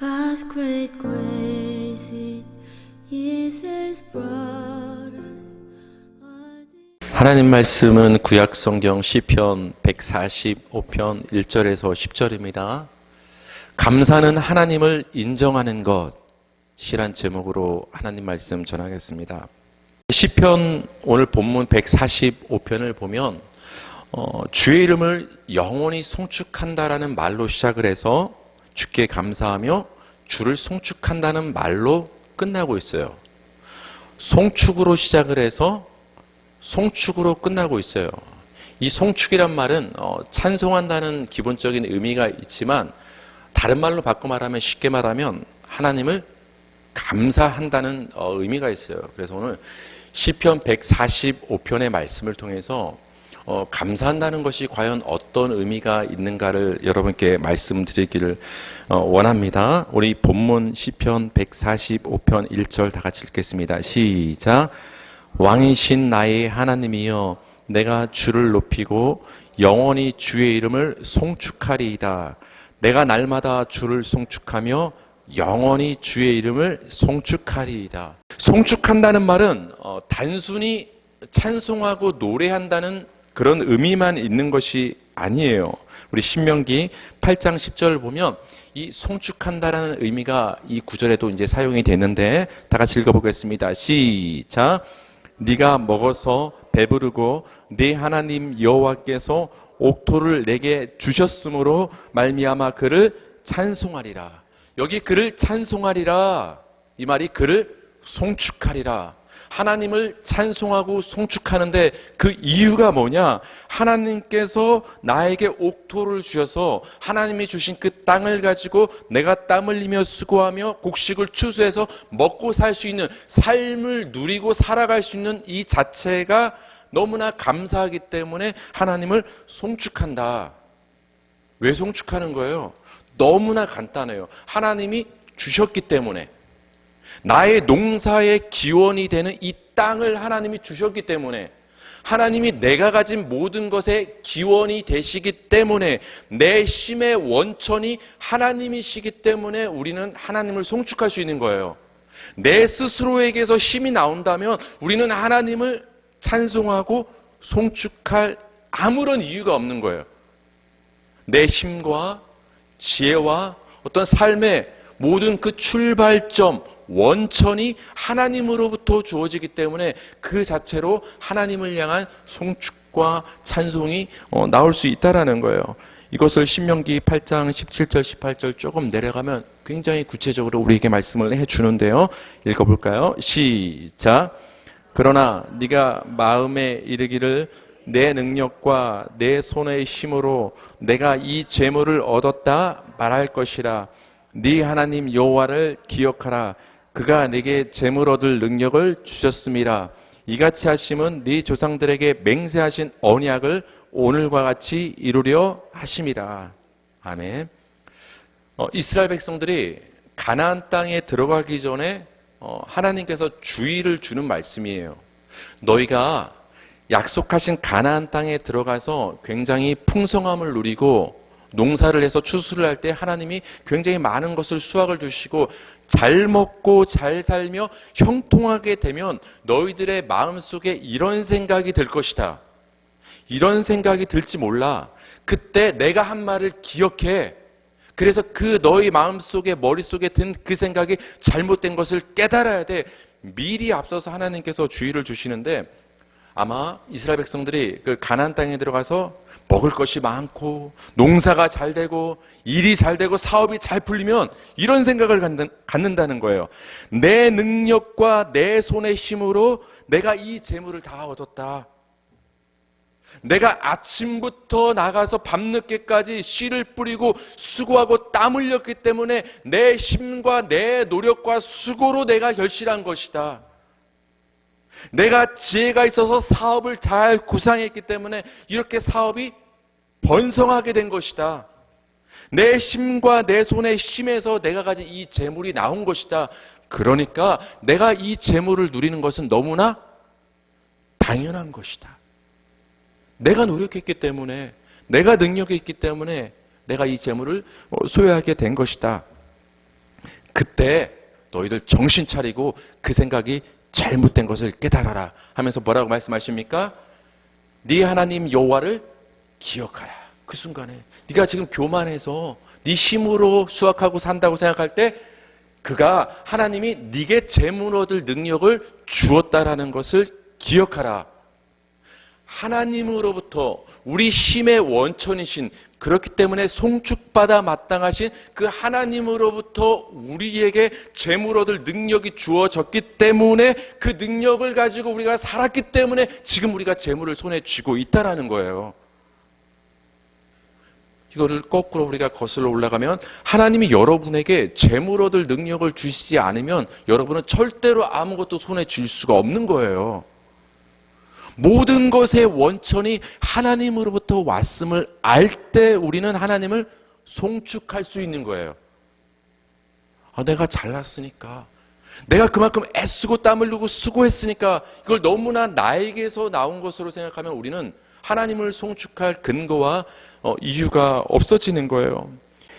God's great grace it is has brought us. 하나님 말씀은 구약 성경 시편 145편 1절에서 10절입니다. 감사는 하나님을 인정하는 것이란 제목으로 하나님 말씀 전하겠습니다. 시편 오늘 본문 145편을 보면 어, 주의 이름을 영원히 송축한다라는 말로 시작을 해서 주께 감사하며 주를 송축한다는 말로 끝나고 있어요. 송축으로 시작을 해서 송축으로 끝나고 있어요. 이 송축이란 말은 어, 찬송한다는 기본적인 의미가 있지만 다른 말로 바꿔 말하면 쉽게 말하면 하나님을 감사한다는 어, 의미가 있어요. 그래서 오늘 시편 145편의 말씀을 통해서 어, 감사한다는 것이 과연 어떤 의미가 있는가를 여러분께 말씀드리기를 어, 원합니다. 우리 본문 시편 145편 1절 다 같이 읽겠습니다. 시작. 왕이신 나의 하나님이여 내가 주를 높이고 영원히 주의 이름을 송축하리이다. 내가 날마다 주를 송축하며 영원히 주의 이름을 송축하리이다. 송축한다는 말은 어, 단순히 찬송하고 노래한다는 그런 의미만 있는 것이 아니에요. 우리 신명기 8장 10절을 보면 이 송축한다라는 의미가 이 구절에도 이제 사용이 되는데 다 같이 읽어보겠습니다. 시작. 네가 먹어서 배부르고 네 하나님 여호와께서 옥토를 내게 주셨으므로 말미암아 그를 찬송하리라. 여기 그를 찬송하리라. 이 말이 그를 송축하리라. 하나님을 찬송하고 송축하는데 그 이유가 뭐냐? 하나님께서 나에게 옥토를 주셔서 하나님이 주신 그 땅을 가지고 내가 땀 흘리며 수고하며 곡식을 추수해서 먹고 살 수 있는 삶을 누리고 살아갈 수 있는 이 자체가 너무나 감사하기 때문에 하나님을 송축한다. 왜 송축하는 거예요? 너무나 간단해요. 하나님이 주셨기 때문에. 나의 농사의 기원이 되는 이 땅을 하나님이 주셨기 때문에 하나님이 내가 가진 모든 것의 기원이 되시기 때문에 내 힘의 원천이 하나님이시기 때문에 우리는 하나님을 송축할 수 있는 거예요. 내 스스로에게서 힘이 나온다면 우리는 하나님을 찬송하고 송축할 아무런 이유가 없는 거예요. 내 힘과 지혜와 어떤 삶의 모든 그 출발점, 원천이 하나님으로부터 주어지기 때문에 그 자체로 하나님을 향한 송축과 찬송이 어, 나올 수 있다라는 거예요. 이것을 신명기 8장 17절 18절 조금 내려가면 굉장히 구체적으로 우리에게 말씀을 해 주는데요. 읽어 볼까요? 시작. 그러나 네가 마음에 이르기를 내 능력과 내 손의 힘으로 내가 이 재물을 얻었다 말할 것이라 네 하나님 여호와를 기억하라 그가 내게 재물 얻을 능력을 주셨음이라 이같이 하심은 네 조상들에게 맹세하신 언약을 오늘과 같이 이루려 하심이라 아멘. 어, 이스라엘 백성들이 가나안 땅에 들어가기 전에 어, 하나님께서 주의를 주는 말씀이에요. 너희가 약속하신 가나안 땅에 들어가서 굉장히 풍성함을 누리고 농사를 해서 추수를 할 때 하나님이 굉장히 많은 것을 수확을 주시고 잘 먹고 잘 살며 형통하게 되면 너희들의 마음속에 이런 생각이 들 것이다. 이런 생각이 들지 몰라. 그때 내가 한 말을 기억해. 그래서 그 너희 마음속에 머릿속에 든 그 생각이 잘못된 것을 깨달아야 돼. 미리 앞서서 하나님께서 주의를 주시는데 아마 이스라엘 백성들이 그 가나안 땅에 들어가서 먹을 것이 많고 농사가 잘 되고 일이 잘 되고 사업이 잘 풀리면 이런 생각을 갖는, 갖는다는 거예요. 내 능력과 내 손의 힘으로 내가 이 재물을 다 얻었다. 내가 아침부터 나가서 밤늦게까지 씨를 뿌리고 수고하고 땀 흘렸기 때문에 내 힘과 내 노력과 수고로 내가 결실한 것이다. 내가 지혜가 있어서 사업을 잘 구상했기 때문에 이렇게 사업이 번성하게 된 것이다. 내 힘과 내 손의 힘에서 내가 가진 이 재물이 나온 것이다. 그러니까 내가 이 재물을 누리는 것은 너무나 당연한 것이다. 내가 노력했기 때문에 내가 능력이 있기 때문에 내가 이 재물을 어, 소유하게 된 것이다. 그때 너희들 정신 차리고 그 생각이 잘못된 것을 깨달아라 하면서 뭐라고 말씀하십니까? 네 하나님 여호와를 기억하라. 그 순간에 네가 지금 교만해서 네 힘으로 수확하고 산다고 생각할 때 그가 하나님이 네게 재물 얻을 능력을 주었다라는 것을 기억하라. 하나님으로부터 우리 힘의 원천이신 그렇기 때문에 송축받아 마땅하신 그 하나님으로부터 우리에게 재물 얻을 능력이 주어졌기 때문에 그 능력을 가지고 우리가 살았기 때문에 지금 우리가 재물을 손에 쥐고 있다라는 거예요. 이거를 거꾸로 우리가 거슬러 올라가면 하나님이 여러분에게 재물 얻을 능력을 주시지 않으면 여러분은 절대로 아무것도 손에 쥘 수가 없는 거예요. 모든 것의 원천이 하나님으로부터 왔음을 알 때 우리는 하나님을 송축할 수 있는 거예요. 아, 내가 잘났으니까. 내가 그만큼 애쓰고 땀 흘리고 수고했으니까 이걸 너무나 나에게서 나온 것으로 생각하면 우리는 하나님을 송축할 근거와 어, 이유가 없어지는 거예요.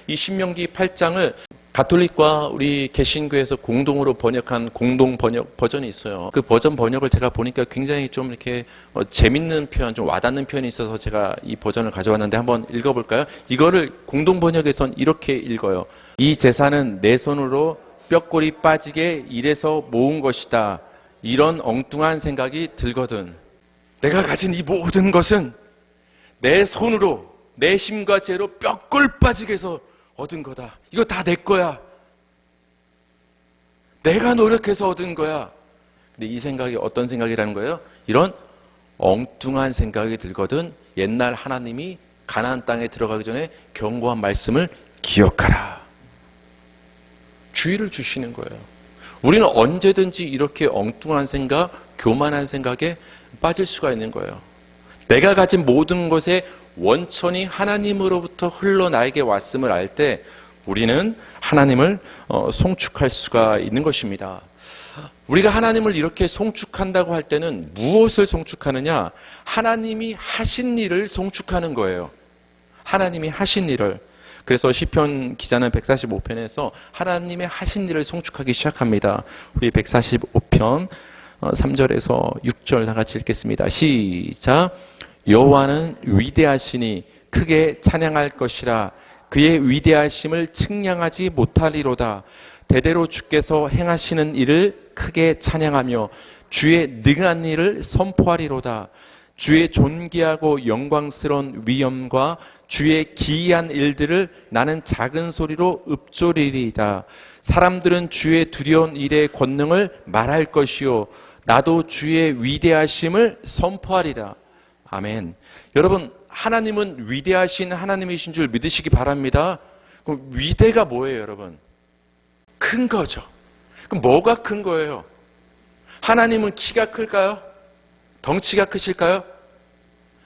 이 신명기 8장을 가톨릭과 우리 개신교에서 공동으로 번역한 공동 번역 버전이 있어요. 그 버전 번역을 제가 보니까 굉장히 좀 이렇게 어, 재밌는 표현, 좀 와닿는 표현이 있어서 제가 이 버전을 가져왔는데 한번 읽어볼까요? 이거를 공동 번역에선 이렇게 읽어요. 이 재산은 내 손으로 뼈골이 빠지게 일해서 모은 것이다. 이런 엉뚱한 생각이 들거든. 내가 가진 이 모든 것은 내 손으로 내 힘과 죄로 뼈골 빠지게 해서 얻은 거다. 이거 다 내 거야. 내가 노력해서 얻은 거야. 근데 이 생각이 어떤 생각이라는 거예요? 이런 엉뚱한 생각이 들거든 옛날 하나님이 가나안 땅에 들어가기 전에 경고한 말씀을 기억하라. 주의를 주시는 거예요. 우리는 언제든지 이렇게 엉뚱한 생각, 교만한 생각에 빠질 수가 있는 거예요. 내가 가진 모든 것의 원천이 하나님으로부터 흘러 나에게 왔음을 알 때 우리는 하나님을 어, 송축할 수가 있는 것입니다. 우리가 하나님을 이렇게 송축한다고 할 때는 무엇을 송축하느냐? 하나님이 하신 일을 송축하는 거예요. 하나님이 하신 일을. 그래서 시편 기자는 145편에서 하나님의 하신 일을 송축하기 시작합니다. 우리 145편 3절에서 6절 다 같이 읽겠습니다. 시작. 여호와는 위대하시니 크게 찬양할 것이라 그의 위대하심을 측량하지 못하리로다. 대대로 주께서 행하시는 일을 크게 찬양하며 주의 능한 일을 선포하리로다. 주의 존귀하고 영광스러운 위엄과 주의 기이한 일들을 나는 작은 소리로 읊조리리이다. 사람들은 주의 두려운 일의 권능을 말할 것이요 나도 주의 위대하심을 선포하리라. 아멘. 여러분 하나님은 위대하신 하나님이신 줄 믿으시기 바랍니다. 그럼 위대가 뭐예요, 여러분? 큰 거죠. 그럼 뭐가 큰 거예요? 하나님은 키가 클까요? 덩치가 크실까요?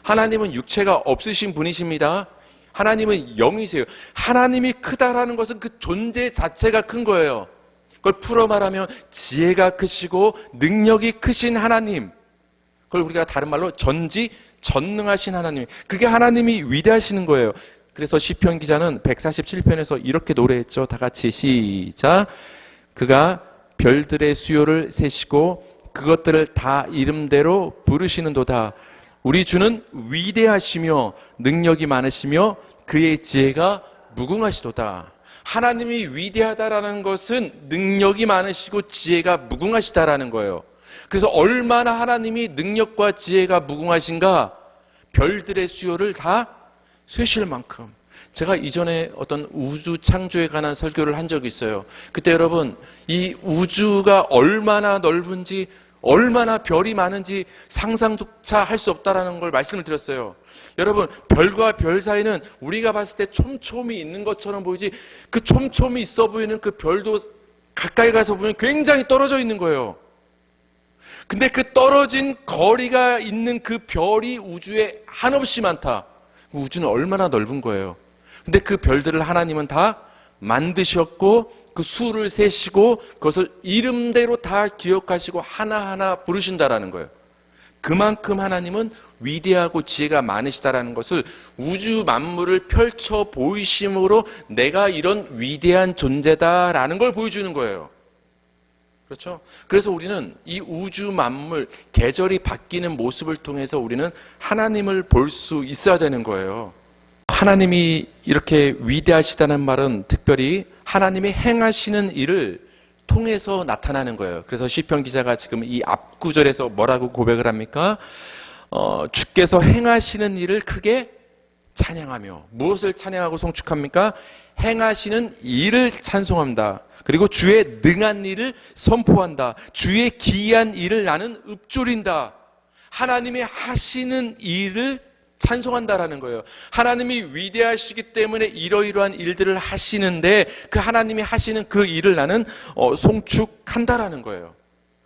하나님은 육체가 없으신 분이십니다. 하나님은 영이세요. 하나님이 크다라는 것은 그 존재 자체가 큰 거예요. 그걸 풀어 말하면 지혜가 크시고 능력이 크신 하나님. 그걸 우리가 다른 말로 전지 전능하신 하나님. 그게 하나님이 위대하시는 거예요. 그래서 시편 기자는 147편에서 이렇게 노래했죠. 다 같이 시작. 그가 별들의 수요를 세시고 그것들을 다 이름대로 부르시는도다. 우리 주는 위대하시며 능력이 많으시며 그의 지혜가 무궁하시도다. 하나님이 위대하다라는 것은 능력이 많으시고 지혜가 무궁하시다라는 거예요. 그래서 얼마나 하나님이 능력과 지혜가 무궁하신가 별들의 수요를 다 쇠실 만큼 제가 이전에 어떤 우주 창조에 관한 설교를 한 적이 있어요. 그때 여러분 이 우주가 얼마나 넓은지 얼마나 별이 많은지 상상조차 할 수 없다라는 걸 말씀을 드렸어요. 여러분 별과 별 사이는 우리가 봤을 때 촘촘히 있는 것처럼 보이지 그 촘촘히 있어 보이는 그 별도 가까이 가서 보면 굉장히 떨어져 있는 거예요. 근데 그 떨어진 거리가 있는 그 별이 우주에 한없이 많다. 우주는 얼마나 넓은 거예요. 근데 그 별들을 하나님은 다 만드셨고 그 수를 세시고 그것을 이름대로 다 기억하시고 하나하나 부르신다라는 거예요. 그만큼 하나님은 위대하고 지혜가 많으시다라는 것을 우주 만물을 펼쳐 보이심으로 내가 이런 위대한 존재다라는 걸 보여주는 거예요. 그렇죠? 그래서 우리는 이 우주 만물, 계절이 바뀌는 모습을 통해서 우리는 하나님을 볼 수 있어야 되는 거예요. 하나님이 이렇게 위대하시다는 말은 특별히 하나님이 행하시는 일을 통해서 나타나는 거예요. 그래서 시편 기자가 지금 이 앞구절에서 뭐라고 고백을 합니까? 어, 주께서 행하시는 일을 크게 찬양하며 무엇을 찬양하고 송축합니까? 행하시는 일을 찬송합니다. 그리고 주의 능한 일을 선포한다. 주의 기이한 일을 나는 읊조린다. 하나님의 하시는 일을 찬송한다라는 거예요. 하나님이 위대하시기 때문에 이러이러한 일들을 하시는데 그 하나님이 하시는 그 일을 나는 어, 송축한다라는 거예요.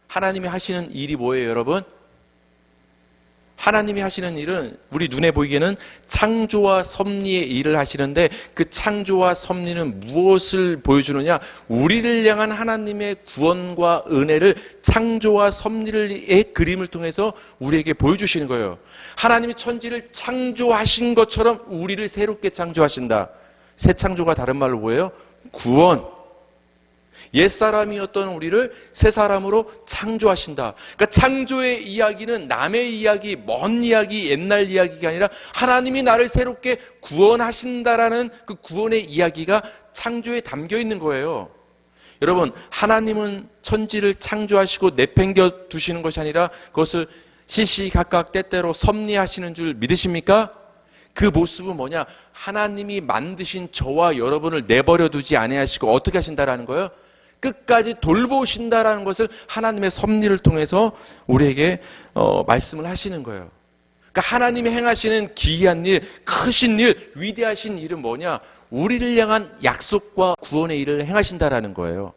하나님이 하시는 일이 뭐예요, 여러분? 하나님이 하시는 일은 우리 눈에 보이기에는 창조와 섭리의 일을 하시는데 그 창조와 섭리는 무엇을 보여주느냐? 우리를 향한 하나님의 구원과 은혜를 창조와 섭리의 그림을 통해서 우리에게 보여주시는 거예요. 하나님이 천지를 창조하신 것처럼 우리를 새롭게 창조하신다. 새 창조가 다른 말로 뭐예요? 구원. 옛사람이었던 우리를 새 사람으로 창조하신다. 그러니까 창조의 이야기는 남의 이야기, 먼 이야기, 옛날 이야기가 아니라 하나님이 나를 새롭게 구원하신다라는 그 구원의 이야기가 창조에 담겨 있는 거예요. 여러분, 하나님은 천지를 창조하시고 내팽겨 두시는 것이 아니라 그것을 시시각각 때때로 섭리하시는 줄 믿으십니까? 그 모습은 뭐냐? 하나님이 만드신 저와 여러분을 내버려 두지 아니하시고 어떻게 하신다라는 거예요? 끝까지 돌보신다라는 것을 하나님의 섭리를 통해서 우리에게 어, 말씀을 하시는 거예요. 그러니까 하나님이 행하시는 기이한 일, 크신 일, 위대하신 일은 뭐냐? 우리를 향한 약속과 구원의 일을 행하신다라는 거예요.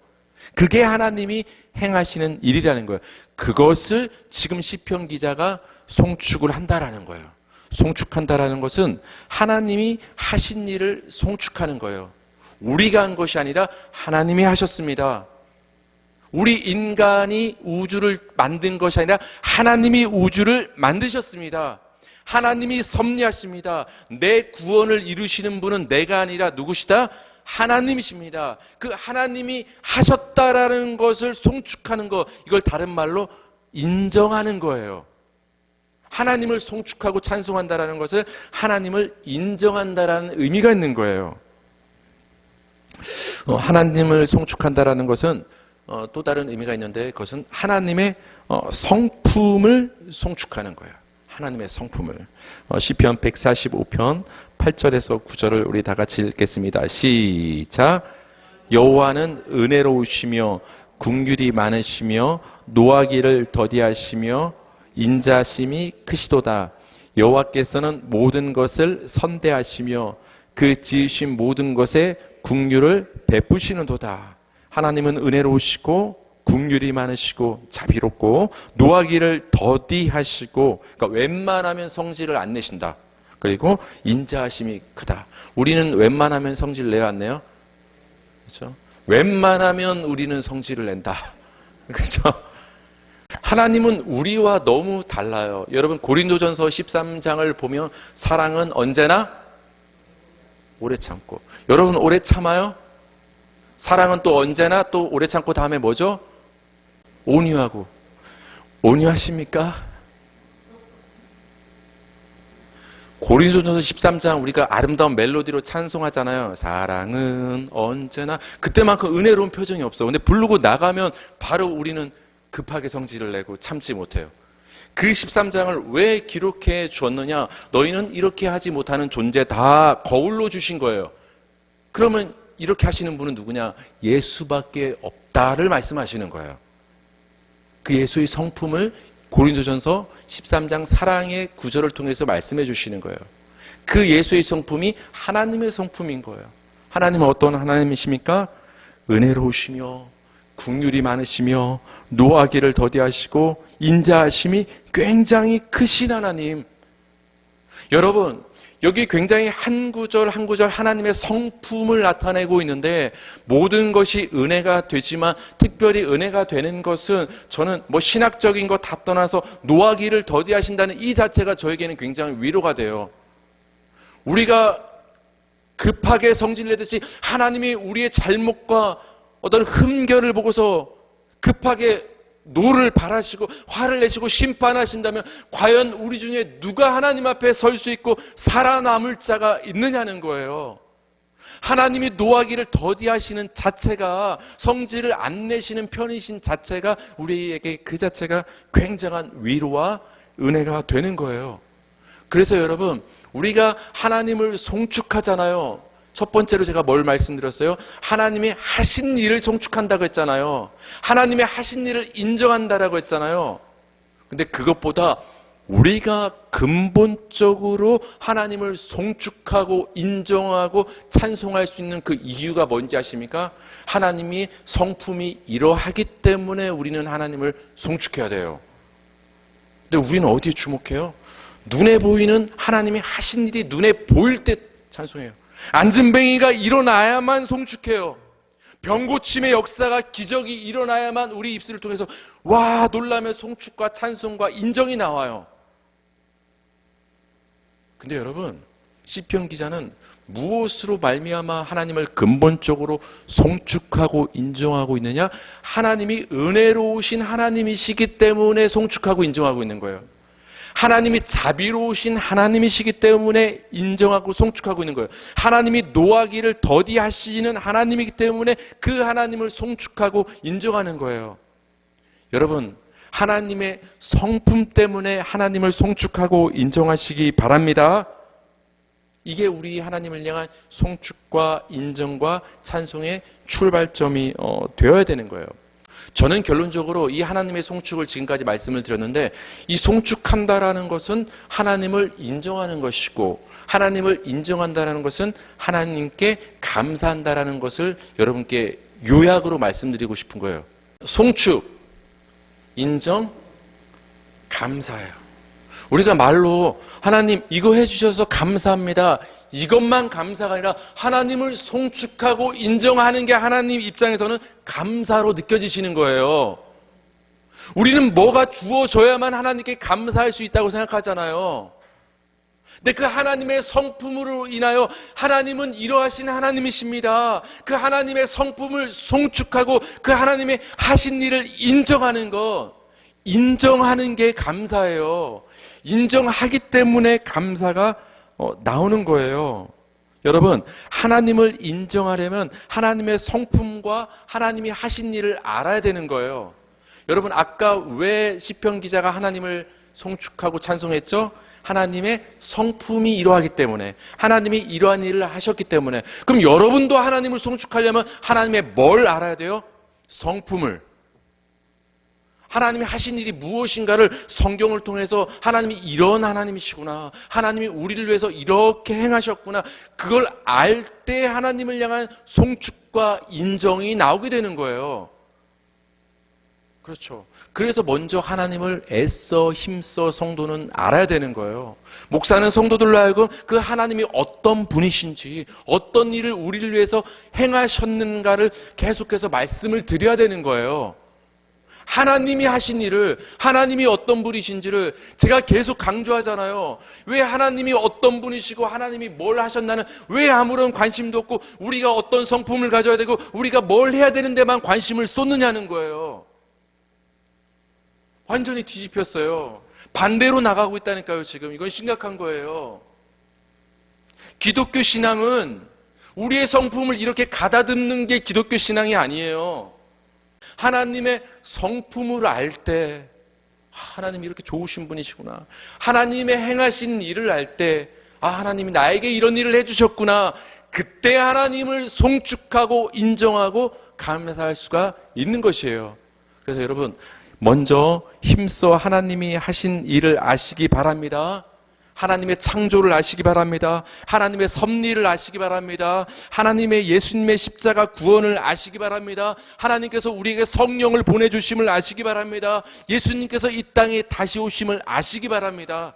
그게 하나님이 행하시는 일이라는 거예요. 그것을 지금 시편 기자가 송축을 한다라는 거예요. 송축한다라는 것은 하나님이 하신 일을 송축하는 거예요. 우리가 한 것이 아니라 하나님이 하셨습니다. 우리 인간이 우주를 만든 것이 아니라 하나님이 우주를 만드셨습니다. 하나님이 섭리하십니다. 내 구원을 이루시는 분은 내가 아니라 누구시다? 하나님이십니다. 그 하나님이 하셨다라는 것을 송축하는 것, 이걸 다른 말로 인정하는 거예요. 하나님을 송축하고 찬송한다라는 것을 하나님을 인정한다라는 의미가 있는 거예요. 어, 하나님을 송축한다라는 것은 어, 또 다른 의미가 있는데 그것은 하나님의 어, 성품을 송축하는 거예요. 하나님의 성품을. 어, 시편 145편 8절에서 9절을 우리 다 같이 읽겠습니다. 시작. 여호와는 은혜로우시며 궁휼이 많으시며 노하기를 더디하시며 인자심이 크시도다. 여호와께서는 모든 것을 선대하시며 그 지으신 모든 것에 궁휼을 베푸시는 도다. 하나님은 은혜로우시고 궁휼이 많으시고 자비롭고 노하기를 더디하시고 그러니까 웬만하면 성질을 안 내신다. 그리고 인자하심이 크다. 우리는 웬만하면 성질 내야 안 내요? 그렇죠? 웬만하면 우리는 성질을 낸다. 그렇죠? 하나님은 우리와 너무 달라요. 여러분 고린도전서 13장을 보면 사랑은 언제나 오래 참고. 여러분 오래 참아요? 사랑은 또 언제나 또 오래 참고 다음에 뭐죠? 온유하고. 온유하십니까? 고린도전서 13장 우리가 아름다운 멜로디로 찬송하잖아요. 사랑은 언제나 그때만큼 은혜로운 표정이 없어. 근데 부르고 나가면 바로 우리는 급하게 성질을 내고 참지 못해요. 그 13장을 왜 기록해 주었느냐? 너희는 이렇게 하지 못하는 존재 다 거울로 주신 거예요. 그러면 이렇게 하시는 분은 누구냐? 예수밖에 없다를 말씀하시는 거예요. 그 예수의 성품을 고린도전서 13장 사랑의 구절을 통해서 말씀해 주시는 거예요. 그 예수의 성품이 하나님의 성품인 거예요. 하나님은 어떤 하나님이십니까? 은혜로우시며 국률이 많으시며 노하기를 더디하시고 인자하심이 굉장히 크신 하나님. 여러분, 여기 굉장히 한 구절 한 구절 하나님의 성품을 나타내고 있는데 모든 것이 은혜가 되지만 특별히 은혜가 되는 것은 저는 뭐 신학적인 거다 떠나서 노하기를 더디하신다는 이 자체가 저에게는 굉장히 위로가 돼요. 우리가 급하게 성질 내듯이 하나님이 우리의 잘못과 어떤 흠결을 보고서 급하게 노를 바라시고 화를 내시고 심판하신다면 과연 우리 중에 누가 하나님 앞에 설 수 있고 살아남을 자가 있느냐는 거예요. 하나님이 노하기를 더디하시는 자체가 성질을 안 내시는 편이신 자체가 우리에게 그 자체가 굉장한 위로와 은혜가 되는 거예요. 그래서 여러분, 우리가 하나님을 송축하잖아요. 첫 번째로 제가 뭘 말씀드렸어요? 하나님이 하신 일을 송축한다고 했잖아요. 하나님의 하신 일을 인정한다라고 했잖아요. 근데 그것보다 우리가 근본적으로 하나님을 송축하고 인정하고 찬송할 수 있는 그 이유가 뭔지 아십니까? 하나님이 성품이 이러하기 때문에 우리는 하나님을 송축해야 돼요. 근데 우리는 어디에 주목해요? 눈에 보이는 하나님이 하신 일이 눈에 보일 때 찬송해요. 안진뱅이가 일어나야만 송축해요. 병고침의 역사가 기적이 일어나야만 우리 입술을 통해서 와 놀라며 송축과 찬송과 인정이 나와요. 근데 여러분 시편 기자는 무엇으로 말미암아 하나님을 근본적으로 송축하고 인정하고 있느냐? 하나님이 은혜로우신 하나님이시기 때문에 송축하고 인정하고 있는 거예요. 하나님이 자비로우신 하나님이시기 때문에 인정하고 송축하고 있는 거예요. 하나님이 노하기를 더디하시는 하나님이기 때문에 그 하나님을 송축하고 인정하는 거예요. 여러분, 하나님의 성품 때문에 하나님을 송축하고 인정하시기 바랍니다. 이게 우리 하나님을 향한 송축과 인정과 찬송의 출발점이 어, 되어야 되는 거예요. 저는 결론적으로 이 하나님의 송축을 지금까지 말씀을 드렸는데 이 송축한다라는 것은 하나님을 인정하는 것이고 하나님을 인정한다라는 것은 하나님께 감사한다라는 것을 여러분께 요약으로 말씀드리고 싶은 거예요. 송축, 인정, 감사해요. 우리가 말로 하나님 이거 해주셔서 감사합니다. 이것만 감사가 아니라 하나님을 송축하고 인정하는 게 하나님 입장에서는 감사로 느껴지시는 거예요. 우리는 뭐가 주어져야만 하나님께 감사할 수 있다고 생각하잖아요. 근데 그 하나님의 성품으로 인하여 하나님은 이러하신 하나님이십니다. 그 하나님의 성품을 송축하고 그 하나님의 하신 일을 인정하는 것, 인정하는 게 감사예요. 인정하기 때문에 감사가 어, 나오는 거예요. 여러분, 하나님을 인정하려면 하나님의 성품과 하나님이 하신 일을 알아야 되는 거예요. 여러분, 아까 왜 시편 기자가 하나님을 송축하고 찬송했죠? 하나님의 성품이 이러하기 때문에 하나님이 이러한 일을 하셨기 때문에 그럼 여러분도 하나님을 송축하려면 하나님의 뭘 알아야 돼요? 성품을 하나님이 하신 일이 무엇인가를 성경을 통해서 하나님이 이런 하나님이시구나. 하나님이 우리를 위해서 이렇게 행하셨구나. 그걸 알 때 하나님을 향한 송축과 인정이 나오게 되는 거예요. 그렇죠. 그래서 먼저 하나님을 애써 힘써 성도는 알아야 되는 거예요. 목사는 성도들로 하여금 그 하나님이 어떤 분이신지, 어떤 일을 우리를 위해서 행하셨는가를 계속해서 말씀을 드려야 되는 거예요. 하나님이 하신 일을 하나님이 어떤 분이신지를 제가 계속 강조하잖아요. 왜 하나님이 어떤 분이시고 하나님이 뭘 하셨나는 왜 아무런 관심도 없고 우리가 어떤 성품을 가져야 되고 우리가 뭘 해야 되는 데만 관심을 쏟느냐는 거예요. 완전히 뒤집혔어요. 반대로 나가고 있다니까요, 지금. 이건 심각한 거예요. 기독교 신앙은 우리의 성품을 이렇게 가다듬는 게 기독교 신앙이 아니에요. 하나님의 성품을 알 때, 하나님이 이렇게 좋으신 분이시구나. 하나님의 행하신 일을 알 때, 아, 하나님이 나에게 이런 일을 해주셨구나. 그때 하나님을 송축하고 인정하고 감사할 수가 있는 것이에요. 그래서 여러분, 먼저 힘써 하나님이 하신 일을 아시기 바랍니다. 하나님의 창조를 아시기 바랍니다. 하나님의 섭리를 아시기 바랍니다. 하나님의 예수님의 십자가 구원을 아시기 바랍니다. 하나님께서 우리에게 성령을 보내주심을 아시기 바랍니다. 예수님께서 이 땅에 다시 오심을 아시기 바랍니다.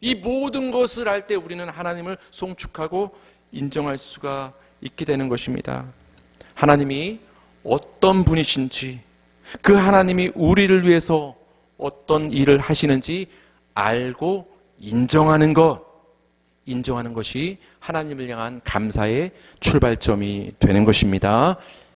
이 모든 것을 알 때 우리는 하나님을 송축하고 인정할 수가 있게 되는 것입니다. 하나님이 어떤 분이신지, 그 하나님이 우리를 위해서 어떤 일을 하시는지 알고 인정하는 것, 인정하는 것이 하나님을 향한 감사의 출발점이 되는 것입니다.